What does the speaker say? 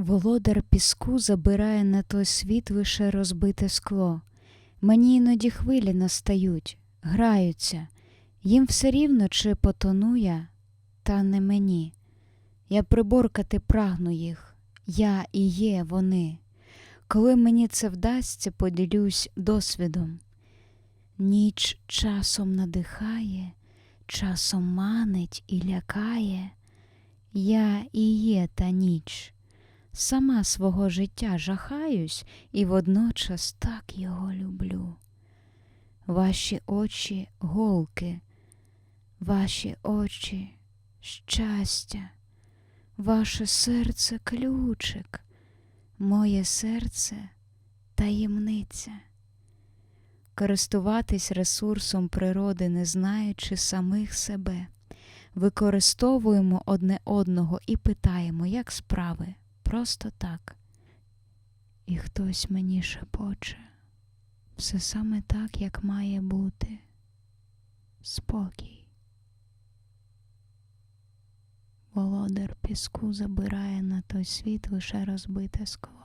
Володар піску забирає на той світ лише розбите скло. Мені іноді хвилі настають, граються, їм все рівно, чи потону я, та не мені. Я приборкати прагну їх, я і є вони. Коли мені це вдасться, поділюсь досвідом. Ніч часом надихає, часом манить і лякає. Я і є та ніч. Сама свого життя жахаюсь і водночас так його люблю. Ваші очі голки, ваші очі щастя, ваше серце ключик, моє серце таємниця. Користуватись ресурсом природи, не знаючи самих себе, використовуємо одне одного і питаємо, як справи, просто так. І хтось мені шепоче, все саме так, як має бути. Спокій. Володар піску забирає на той світ лише розбите скло.